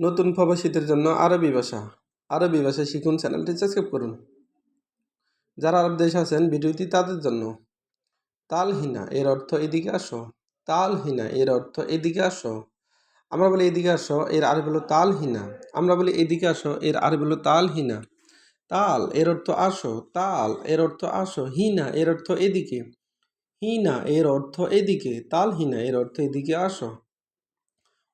নতুন প্রবাসীদের জন্য আরবি ভাষা। আরবি ভাষা শিখুন চ্যানেলটি সাবস্ক্রাইব করুন। যারা আরব দেশে আছেন, ভিডিওটি তাদের জন্য। তালহিনা এর অর্থ এদিকে আসো। তালহিনা এর অর্থ এদিকে আসো। আমরা বলি এদিকে আসো, এর আরবি হলো তালহিনা। আমরা বলি এদিকে আসো, এর আরবি হলো তালহিনা। তাল এর অর্থ আসো। তাল এর অর্থ আসো। হিনা এর অর্থ এদিকে। হিনা এর অর্থ এদিকে। তালহিনা এর অর্থ এদিকে আসো।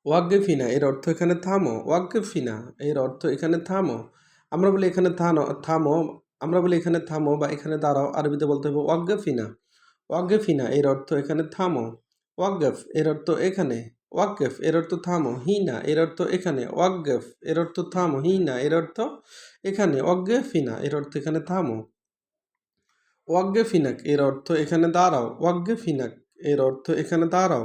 ওয়াগ্গেফিনা এর অর্থ এখানে থামো ওয়াগ্গেফিনা এর অর্থ এখানে থামো আমরা বলি এখানে থানো থামো আমরা বলি এখানে থামো বা এখানে দাঁড়াও আরবিতে বলতে হবে ওয়াগ্গেফিনা ওয়াগ্গেফিনা এর অর্থ এখানে থামো ওয়াগ্গেফ এর অর্থ এখানে ওয়াগ্গেফ এর অর্থ থামো হিনা এর অর্থ এখানে ওয়াগ্গেফ এর অর্থ থামো হিনা এর অর্থ এখানে ওয়াগ্গেফিনা এর অর্থ এখানে থামো ওয়াগ্গেফিনাক এর অর্থ এখানে দাঁড়াও ওয়াগ্গেফিনাক এর অর্থ এখানে দাঁড়াও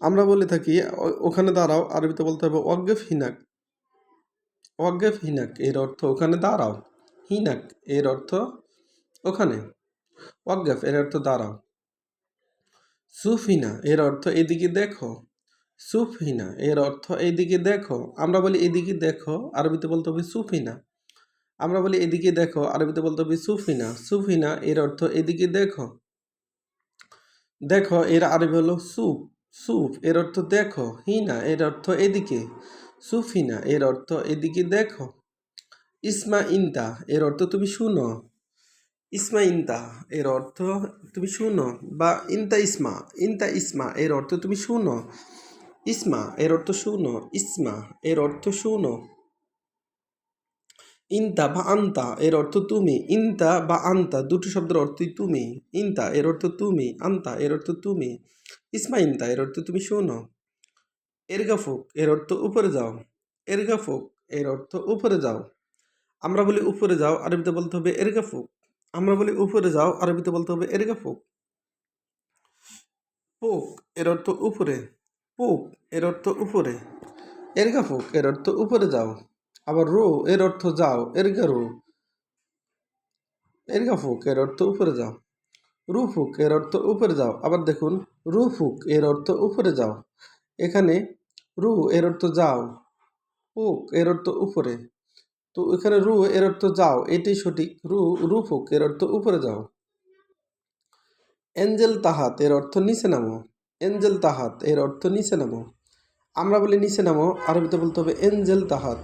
আমরা বলে থাকি ওখানে দাঁড়াও, আরবিতে বলতে হবে ওয়াগ্গেফ হিনাক। ওয়াগ্গেফ হিনাক, এর অর্থ ওখানে দাঁড়াও। হিনাক, এর অর্থ ওখানে। ওয়াগ্গেফ এর অর্থ দাঁড়াও। সুফিনা, এর অর্থ এদিকে দেখো। সুফিনা, এর অর্থ এদিকে দেখো। আমরা বলি এদিকে দেখো, আরবিতে বলতে হবে সুফিনা। আমরা বলি এদিকে দেখো, আরবিতে বলতে হবে সুফিনা। সুফিনা, এর অর্থ এদিকে দেখো। দেখো, এর আরবি হলো সুপ। সুপ এর অর্থ দেখো, হিনা, এর অর্থ এদিকে। সুফিনা, এর অর্থ এদিকে দেখো। ইসমা ইন্তা, এর অর্থ তুমি শুনো। ইসমা ইন্তা, এর অর্থ তুমি শুনো। বা ইন্তা ইসমা ইন্তা ইসমা, এর অর্থ তুমি শুনো। ইসমা, এর অর্থ শুনো। ইসমা, এর অর্থ শুনো। ইন্তা বা আন্তা, এর অর্থ তুমি। ইন্তা বা আন্তা, দুটো শব্দের অর্থই তুমি। ইন্তা, এর অর্থ তুমি। আন্তা, এর অর্থ তুমি। ইসমা ইন্তা, এর অর্থ তুমি শোনো। এরগাফুক এর অর্থ উপরে যাও। এরগাফুক এর অর্থ উপরে যাও। আমরা বলি উপরে যাও, আরবিতে বলতে হবে এরগাফুক আমরা বলি উপরে যাও, আরবিতে বলতে হবে এরগাফুক পোক এর অর্থ উপরে। পোক এর অর্থ উপরে। এরগাফুক এর অর্থ উপরে যাও। আবার রো এর অর্থ যাও এরগা রো এরগাফুক এর অর্থ উপরে যাও রু ফুক এর অর্থ উপরে যাও আবার দেখুন রু ফুক এর অর্থ উপরে যাও এখানে রু এর অর্থ যাও ফুক এর অর্থ উপরে তো এখানে রু এর অর্থ যাও এটাই সঠিক রু রু ফুক এর অর্থ উপরে যাও এঞ্জেল তাহাত এর অর্থ নিচে নামো এঞ্জেল তাহাত এর অর্থ নিচে নামো আমরা বলি নিচে নামো আরবিতে বলতে হবে এঞ্জেল তাহাত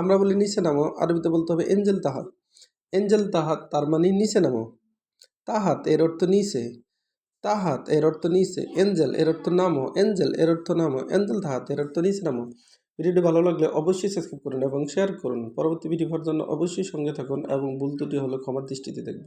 আমরা বলি নিচে নামো, আরবিতে বলতে হবে এঞ্জেল তাহাত। এঞ্জেল তাহাত তার মানে নিচে নামো। তাহাত এর অর্থ নিচে। তাহাত এর অর্থ নিচে। এঞ্জেল এর অর্থ নামো। এঞ্জেল এর অর্থ নামো। এঞ্জেল তাহাত এর অর্থ নিচে নামো। ভিডিওটি ভালো লাগলে অবশ্যই সাবস্ক্রাইব করুন এবং শেয়ার করুন। পরবর্তী ভিডিও হওয়ার জন্য অবশ্যই সঙ্গে থাকুন এবং ভুল ত্রুটি হলে ক্ষমার দৃষ্টিতে দেখবেন।